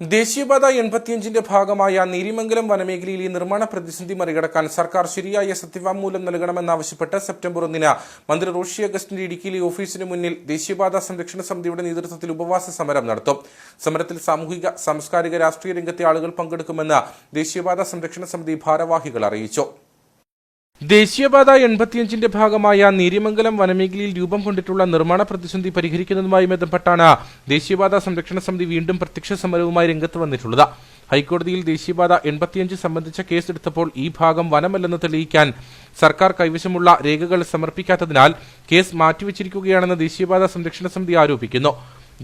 ദേശീയപാത എൺപത്തിയഞ്ചിന്റെ ഭാഗമായ നീരിമംഗലം വനമേഖലയിലെ നിർമ്മാണ പ്രതിസന്ധി മറികടക്കാൻ സർക്കാർ ശരിയായ സത്യവാങ്മൂലം നൽകണമെന്നാവശ്യപ്പെട്ട് സെപ്റ്റംബർ ഒന്നിന് മന്ത്രി റോഷി അഗസ്റ്റിന്റെ ഇടുക്കിയിലെ ഓഫീസിന് മുന്നിൽ ദേശീയപാത സംരക്ഷണ സമിതിയുടെ നേതൃത്വത്തിൽ ഉപവാസ സമരം നടത്തും. സമരത്തിൽ സാമൂഹിക സാംസ്കാരിക രാഷ്ട്രീയ രംഗത്തെ ആളുകൾ പങ്കെടുക്കുമെന്ന് ദേശീയപാത സംരക്ഷണ സമിതി ഭാരവാഹികൾ അറിയിച്ചു. ദേശീയപാത എൺപത്തിയഞ്ചിന്റെ ഭാഗമായ നീരിമംഗലം വനമേഖലയിൽ രൂപം കൊണ്ടിട്ടുള്ള നിർമ്മാണ പ്രതിസന്ധി പരിഹരിക്കുന്നതുമായി ബന്ധപ്പെട്ടാണ് ദേശീയപാത സംരക്ഷണ സമിതി വീണ്ടും പ്രത്യക്ഷ സമരവുമായി രംഗത്ത് വന്നിട്ടുള്ളത്. ഹൈക്കോടതിയിൽ ദേശീയപാത എൺപത്തിയഞ്ച് സംബന്ധിച്ച കേസെടുത്തപ്പോൾ ഈ ഭാഗം വനമല്ലെന്ന് തെളിയിക്കാൻ സർക്കാർ കൈവശമുള്ള രേഖകൾ സമർപ്പിക്കാത്തതിനാൽ കേസ് മാറ്റിവെച്ചിരിക്കുകയാണെന്ന് ദേശീയപാത സംരക്ഷണ സമിതി ആരോപിക്കുന്നു.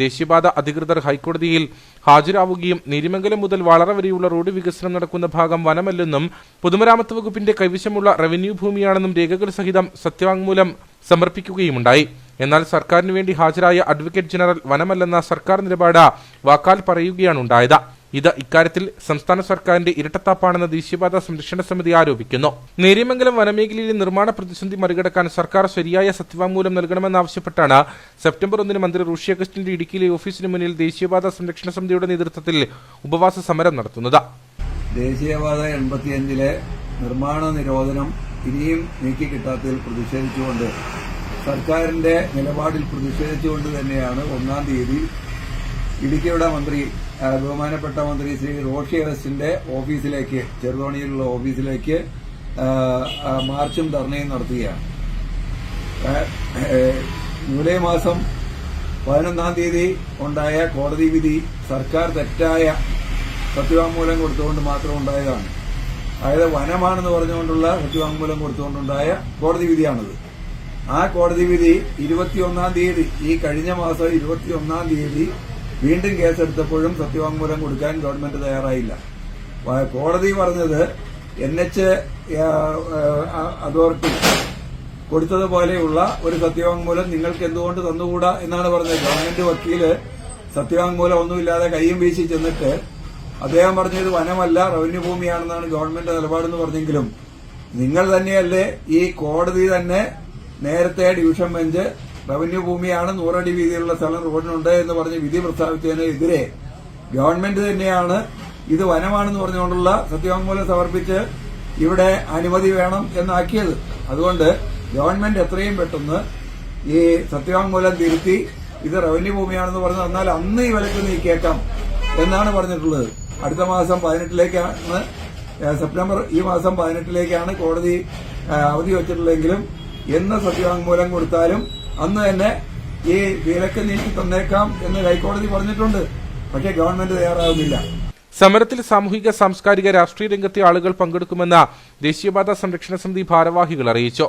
ദേശീയപാത അധികൃതർ ഹൈക്കോടതിയിൽ ഹാജരാവുകയും നീരിമംഗലം മുതൽ വളറ വരെയുള്ള റോഡ് വികസനം നടക്കുന്ന ഭാഗം വനമല്ലെന്നും പൊതുമരാമത്ത് വകുപ്പിന്റെ കൈവശമുള്ള റവന്യൂ ഭൂമിയാണെന്നും രേഖകൾ സഹിതം സത്യവാങ്മൂലം സമർപ്പിക്കുകയുമുണ്ടായി. എന്നാൽ സർക്കാരിനു വേണ്ടി ഹാജരായ അഡ്വക്കേറ്റ് ജനറൽ വനമല്ലെന്ന സർക്കാർ നിലപാട് വാക്കാൽ പറയുകയാണുണ്ടായത്. ഇത് ഇക്കാര്യത്തിൽ സംസ്ഥാന സർക്കാരിന്റെ ഇരട്ടത്താപ്പാണെന്ന് ദേശീയപാത സംരക്ഷണ സമിതി ആരോപിക്കുന്നു. നേര്യമംഗലം വനമേഖലയിലെ നിർമ്മാണ പ്രതിസന്ധി മറികടക്കാൻ സർക്കാർ ശരിയായ സത്യവാങ്മൂലം നൽകണമെന്നാവശ്യപ്പെട്ടാണ് സെപ്റ്റംബർ ഒന്നിന് മന്ത്രി റൂഷി അഗസ്റ്റിന്റെ ഇടുക്കിയിലെ ഓഫീസിന് മുന്നിൽ ദേശീയപാത സംരക്ഷണ സമിതിയുടെ നേതൃത്വത്തിൽ ഉപവാസ സമരം നടത്തുന്നത്. ദേശീയപാത എൺപത്തിയഞ്ചിലെ നിർമ്മാണ നിരോധനം ഇനിയും നീക്കിക്കിട്ടാത്തതിൽ പ്രതിഷേധിച്ചുകൊണ്ട് സർക്കാരിന്റെ നിലപാടിൽ പ്രതിഷേധിച്ചുകൊണ്ട് തന്നെയാണ് ഒന്നാം തീയതി ഇടുക്കിയുടെ മന്ത്രി ബഹുമാനപ്പെട്ട മന്ത്രി ശ്രീ റോഷി അഗസ്റ്റിന്റെ ഓഫീസിലേക്ക് ചെറുതോണിയിലുള്ള ഓഫീസിലേക്ക് മാർച്ചും ധർണയും നടത്തുകയാണ്. ജൂലൈ മാസം പതിനൊന്നാം തീയതി ഉണ്ടായ കോടതി വിധി സർക്കാർ തെറ്റായ സത്യവാങ്മൂലം കൊടുത്തുകൊണ്ട് മാത്രം ഉണ്ടായതാണ്. അതായത് വനമാണെന്ന് പറഞ്ഞുകൊണ്ടുള്ള സത്യവാങ്മൂലം കൊടുത്തുകൊണ്ടുണ്ടായ കോടതി വിധിയാണത്. ആ കോടതി വിധി ഇരുപത്തിയൊന്നാം തീയതി ഈ കഴിഞ്ഞ മാസം ഇരുപത്തിയൊന്നാം തീയതി വീണ്ടും കേസെടുത്തപ്പോഴും സത്യവാങ്മൂലം കൊടുക്കാൻ ഗവൺമെന്റ് തയ്യാറായില്ല. കോടതി പറഞ്ഞത് എൻ എച്ച് അതോറിറ്റി കൊടുത്തതുപോലെയുള്ള ഒരു സത്യവാങ്മൂലം നിങ്ങൾക്ക് എന്തുകൊണ്ട് തന്നുകൂടാ എന്നാണ് പറഞ്ഞത്. ഗവൺമെന്റ് വക്കീൽ സത്യവാങ്മൂലം ഒന്നുമില്ലാതെ കൈയും വീശി ചെന്നിട്ട് അദ്ദേഹം പറഞ്ഞത് വനമല്ല റവന്യൂ ഭൂമിയാണെന്നാണ് ഗവൺമെന്റ് നിലപാടെന്ന് പറഞ്ഞെങ്കിലും നിങ്ങൾ തന്നെയല്ലേ ഈ കോടതി തന്നെ നേരത്തെ ഡിവിഷൻ ബെഞ്ച് റവന്യൂ ഭൂമിയാണ് നൂറടി വീതിയിലുള്ള സ്ഥലം റോഡിനുണ്ട് എന്ന് പറഞ്ഞ് വിധി പ്രസ്താവിച്ചതിനെതിരെ ഗവൺമെന്റ് തന്നെയാണ് ഇത് വനമാണെന്ന് പറഞ്ഞുകൊണ്ടുള്ള സത്യവാങ്മൂലം സമർപ്പിച്ച് ഇവിടെ അനുമതി വേണം എന്നാക്കിയത്. അതുകൊണ്ട് ഗവൺമെന്റ് എത്രയും പെട്ടെന്ന് ഈ സത്യവാങ്മൂലം തിരുത്തി ഇത് റവന്യൂ ഭൂമിയാണെന്ന് പറഞ്ഞു തന്നാൽ അന്ന് ഈ വിലക്ക് നീക്കിയേക്കാം എന്നാണ് പറഞ്ഞിട്ടുള്ളത്. അടുത്ത മാസം പതിനെട്ടിലേക്കാണ് സെപ്റ്റംബർ ഈ മാസം പതിനെട്ടിലേക്കാണ് കോടതി അവധി വച്ചിട്ടുള്ളതെങ്കിലും എന്ന് സത്യവാങ്മൂലം കൊടുത്താലും അന്ന് തന്നെ ഈ വിലക്ക് നീക്കി തന്നേക്കാം എന്ന് ഹൈക്കോടതി പറഞ്ഞിട്ടുണ്ട്. പക്ഷേ ഗവൺമെന്റ് തയ്യാറാവുന്നില്ല. സമരത്തിൽ സാമൂഹിക സാംസ്കാരിക രാഷ്ട്രീയ രംഗത്തെ ആളുകൾ പങ്കെടുക്കുമെന്ന് ദേശീയപാത സംരക്ഷണ സമിതി ഭാരവാഹികൾ അറിയിച്ചു.